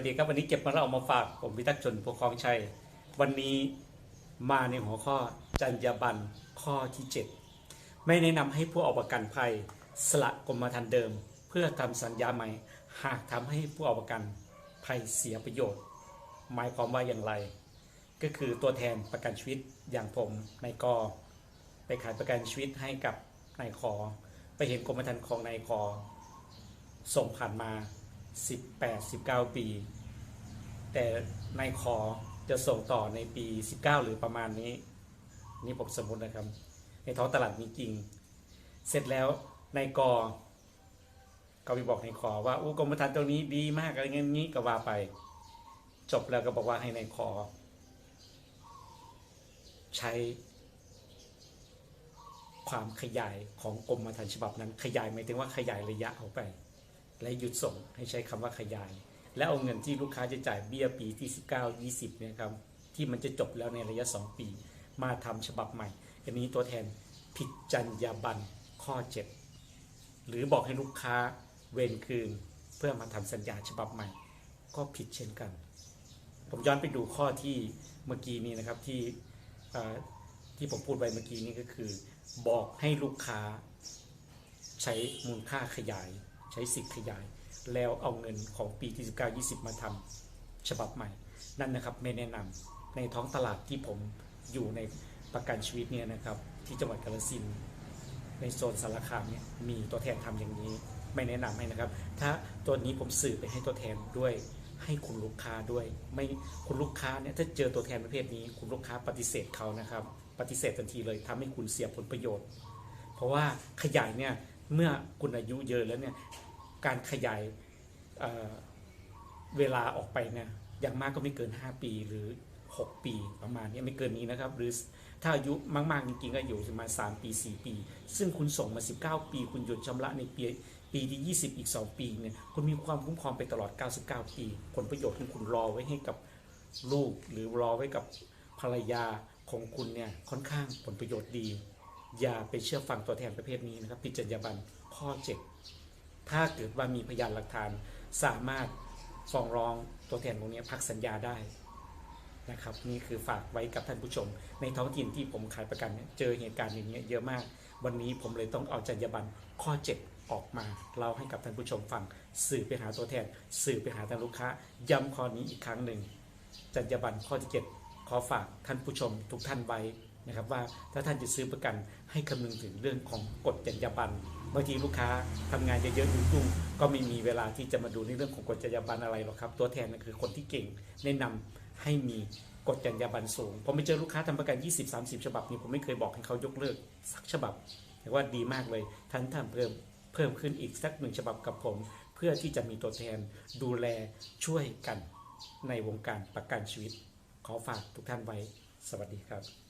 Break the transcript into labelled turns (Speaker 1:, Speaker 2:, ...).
Speaker 1: วัสดีครับวันนี้เก็บมาแล้วเอามาฝากผมพิทักษ์ชนพวคลองชัย วันนี้มาในหัวข้อจรรยาบรรณข้อที่ 7 ไม่แนะนำให้ผู้เอาประกันภัย สละกรมธรรม์เดิม เพื่อทำสัญญาใหม่ หากทำให้ผู้เอาประกันภัยเสียประโยชน์ หมายความว่าอย่างไร ก็คือตัวแทนประกันชีวิตอย่างผมนายกไปขายประกันชีวิตให้กับนายขอ ไปเห็นกรมธรรม์ของนายขอส่งผ่านมา 18 19 ปี แต่นายขอจะส่งต่อในปี 19 หรือประมาณนี้ นี่ผมสมมตินะครับ ในท้องตลาดมีจริง เสร็จแล้วนายกอก็ไปบอกนายขอว่าอู้กรมธรรม์ตรงนี้ดีมากอะไรเงี้ยนี้ก็ว่าไป จบแล้วก็บอกว่าให้นายขอใช้ความขยายของกรมธรรม์ฉบับนั้น ขยายหมายถึงว่าขยายระยะออกไป และหยุดส่งให้ใช้คำว่าขยาย และเอาเงินที่ลูกค้าจะจ่ายเบี้ยปีที่ 19 20เนี่ยครับที่มันจะจบแล้วในระยะ 2 ปี มาทำฉบับใหม่ อันนี้ตัวแทนผิดจรรยาบรรณข้อ 7 หรือบอกให้ลูกค้าเวนคืน เพื่อมาทำสัญญาฉบับใหม่ ก็ผิดเช่นกัน ผมย้อนไปดูข้อที่เมื่อกี้นี้นะครับที่ที่ผมพูดไปเมื่อกี้นี้ก็คือ บอกให้ลูกค้าใช้มูลค่าขยาย ช้สิทธิ์ขยาย แล้วเอาเงินของปีที่19 20 มาทำฉบับใหม่ นั่นนะครับไม่แนะนำในท้องตลาดที่ผมอยู่ในประกันชีวิตเนี่ยนะครับ ที่จังหวัดกาฬสินธุ์ในโซนสารคามเนี่ยมีตัวแทนทำอย่างนี้ ไม่แนะนำให้นะครับ ถ้าตัวนี้ผมสื่อไปให้ตัวแทนด้วย ให้คุณลูกค้าด้วย ไม่คุณลูกค้าเนี่ยถ้าเจอตัวแทนประเภทนี้ คุณลูกค้าปฏิเสธเขานะครับ ปฏิเสธทันทีเลยทำให้คุณเสียผลประโยชน์ เพราะว่าขยายเนี่ยเมื่อคุณอายุเยอะแล้วเนี่ย การขยายเเวลาออกไปเนี่ยอย่างมากก็ไม่เกิน 5 ปีหรือ 6 ปีประมาณนี้ไม่เกินนี้นะครับ หรือถ้าอายุมากๆจริงๆก็อยู่ประมาณ3ปี 4 ปี ซึ่งคุณส่งมา 19 ปี คุณหยุดชำระในปีปีที่ 20 อีก 2 ปีเนี่ยคุณมีความคุ้มครองไปตลอด 99 ปี ผลประโยชน์ที่คุณรอไว้ให้กับลูกหรือรอไว้กับภรรยาของคุณเนี่ยค่อนข้างผลประโยชน์ดี อย่าไปเชื่อฟังตัวแทนประเภทนี้นะครับพิจารณาบันข้อ 7 ถ้าเกิดว่ามีพยานหลักฐานสามารถฟ้องร้องตัวแทนตรงนี้พักสัญญาได้นะครับนี่คือฝากไว้กับท่านผู้ชม ในท้องถิ่นที่ผมขายประกันเนี่ยเจอเหตุการณ์อย่างเงี้ยเยอะมาก วันนี้ผมเลยต้องเอาจรรยาบรรณข้อ 7 ออกมาเล่าให้กับท่านผู้ชมฟังสื่อไปหาตัวแทน สื่อไปหาท่านลูกค้า ย้ำข้อนี้อีกครั้งหนึ่งจรรยาบรรณข้อที่7ขอฝากท่านผู้ชมทุกท่านไว้นะครับว่าถ้าท่านจะซื้อประกันให้คำนึงถึงเรื่องของกฎจรรยาบรรณ บางทีลูกค้าทำงานเยอะๆยุ่งๆก็ไม่มีเวลาที่จะมาดูในเรื่องของกฎจรรยาบรรณอะไรหรอกครับ ตัวแทนนั่นคือคนที่เก่งแนะนำให้มีกฎจรรยาบรรณสูงผมไปเจอลูกค้าทำประกัน 20-30 ฉบับนี้ผมไม่เคยบอกให้เขายกเลิกสักฉบับแต่ว่าดีมากเลยท่านทำเพิ่มเพิ่มขึ้นอีกสักหนึ่งฉบับกับผม เพื่อที่จะมีตัวแทนดูแลช่วยกันในวงการประกันชีวิต ขอฝากทุกท่านไว้ สวัสดีครับ